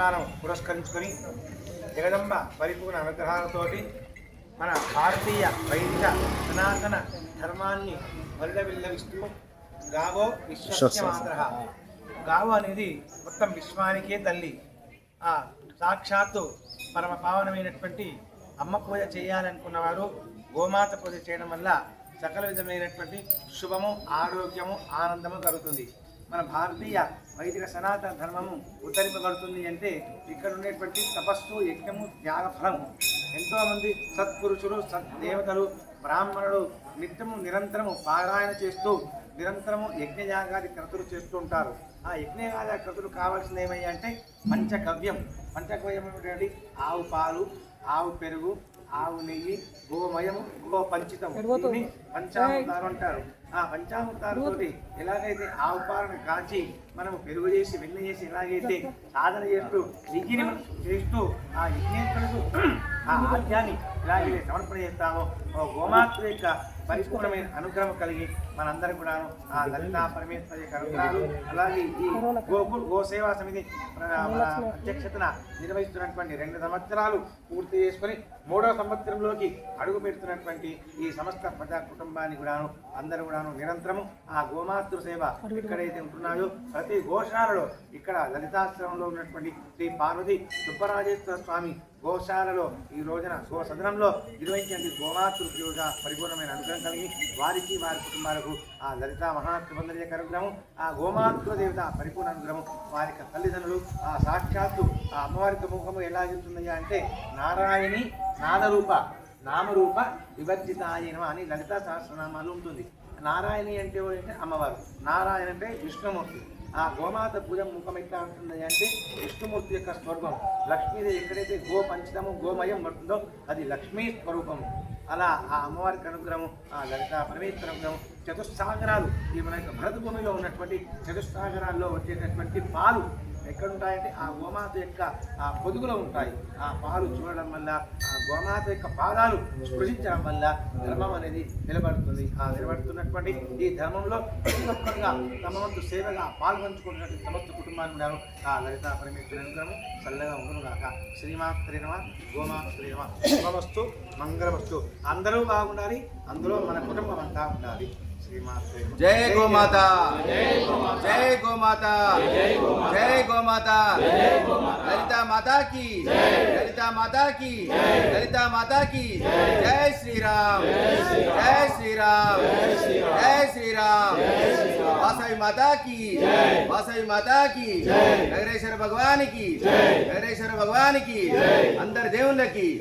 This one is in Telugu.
సంవత్సరాలను పురస్కరించుకొని జగదంబ పరిపూర్ణ అనుగ్రహాలతోటి మన భారతీయ వైదిక సనాతన ధర్మాన్ని వల్లవిల్లవిస్తూ గావో విశ్వస్య గావో అనేది మొత్తం విశ్వానికే తల్లి. ఆ సాక్షాత్తు పరమ పావనమైనటువంటి అమ్మ పూజ చేయాలనుకున్నవారు గోమాత పూజ చేయడం వల్ల సకల విధమైనటువంటి శుభము ఆరోగ్యము ఆనందము కలుగుతుంది. మన భారతీయ వైదిక సనాతన ధర్మము ఉద్ధరింపబడుతుంది అంటే ఇక్కడ ఉండేటువంటి తపస్సు యజ్ఞము త్యాగ ఫలము ఎంతోమంది సత్పురుషులు సద్దేవతలు బ్రాహ్మణులు నిత్యము నిరంతరము పారాయణ చేస్తూ నిరంతరము యజ్ఞయాగాది క్రతులు చేస్తూ ఉంటారు. ఆ యజ్ఞయాగాది క్రతులు కావాల్సింది ఏమయ్యా అంటే పంచగవ్యం పంచగవ్యం ఏమిటంటే ఆవు పాలు ఆవు పెరుగు ఆవు నెయ్యి గోమయము గో పంచితం పంచామృతాలు అంటారు. ఆ పంచామృతాలతోటి ఎలాగైతే ఆవు పాలను కాచి మనము పెరుగు చేసి వెన్న చేసి ఎలాగైతే సాధన చేస్తూ చేస్తూ ఆ యజ్ఞేశ్వరుడు ఆ ఆద్యాన్ని ఇలాగే సమర్పణ చేస్తామో. ఓ గోమాతృ యొక్క పరిపూర్ణమైన అనుగ్రహం కలిగి మనందరం కూడాను ఆ లలితా పరమేశ్వర యొక్క అనుగ్రహాలు అలాగే ఈ గోకు గోసేవా సమితి ప్ర- అధ్యక్షతన నిర్వహిస్తున్నటువంటి రెండు సంవత్సరాలు పూర్తి చేసుకొని మూడవ సంవత్సరంలోకి అడుగు పెడుతున్నటువంటి ఈ సమస్త ప్రజా కుటుంబాన్ని కూడాను అందరూ కూడాను నిరంతరము ఆ గోమాతృ సేవ ఎక్కడైతే ఉంటున్నాయో ప్రతి గోశాలలో ఇక్కడ లలితాశ్రమంలో ఉన్నటువంటి శ్రీ పార్వతి సుబ్బరాజేశ్వర స్వామి గోశాలలో ఈ రోజున గో సదనంలో నిర్వహించిన గోమాతృ పూజ పరిపూర్ణమైన అనుగ్రహం కలిగి వారికి వారి కుటుంబాలకు ఆ లలిత మహాత్రిబంధ యొక్క అనుగ్రహం ఆ గోమాతృ దేవత పరిపూర్ణ అనుగ్రహం వారి యొక్క తల్లిదండ్రులు ఆ సాక్షాత్తు ఆ అమ్మవారికి ముఖము ఎలా చెప్తుందయ్యా అంటే నారాయణి నాదరూప నామరూప వివర్జితాయనమ అని లలిత సహస్రనామాలు ఉంటుంది. నారాయణి అంటే అంటే అమ్మవారు. నారాయణ అంటే విష్ణుమూర్తి. ఆ గోమాత పూజ ముఖం ఎట్లా ఉంటుంది అంటే విష్ణుమూర్తి యొక్క స్వరూపం. లక్ష్మీదేవి ఎక్కడైతే గో పంచదము గోమయం పడుతుందో అది లక్ష్మీ స్వరూపం అలా ఆ అమ్మవారికి అనుగ్రహం ఆ లలిత పరమేశ్వర అనుగ్రహం చతుస్సాగరాలు ఈ మన యొక్క భరత భూమిలో ఉన్నటువంటి చతుస్సాగరాల్లో వచ్చేటటువంటి పాలు ఎక్కడుంటాయంటే ఆ గోమాత యొక్క ఆ పొదుగులో ఉంటాయి. ఆ పాలు చూడడం వల్ల ఆ గోమాత యొక్క పాదాలు స్పృశించడం వల్ల ధర్మం అనేది నిలబడుతుంది. ఆ నిలబడుతున్నటువంటి ఈ ధర్మంలో ప్రతి ఒక్కరుగా తమ వంతు సేవగా పాల్గొంచుకున్నటువంటి సమస్త కుటుంబాన్ని ఉన్నారు. ఆ లలిత పరమేశ్వరి అనుగ్రహం చల్లగా ఉండును గాక. శ్రీమాత్రి నమ గోమాత్రి శుభమస్తు మంగళమస్తు. అందరూ బాగుండాలి అందులో మన కుటుంబం అంతా ఉండాలి. జై గోమాత. జై గోమాత. జై గోమాత. లలిత మాతాకి. లలిత మాతాకి. లలిత మాతాకి. జై శ్రీరామ్. జై శ్రీరామ్. జై శ్రీరామ్. వాసవి మాతాకి. వాసవి మాతాకి. నగరేశ్వర భగవానికి. నగరేశ్వర భగవానికి. అందరి దేవుళ్ళకి.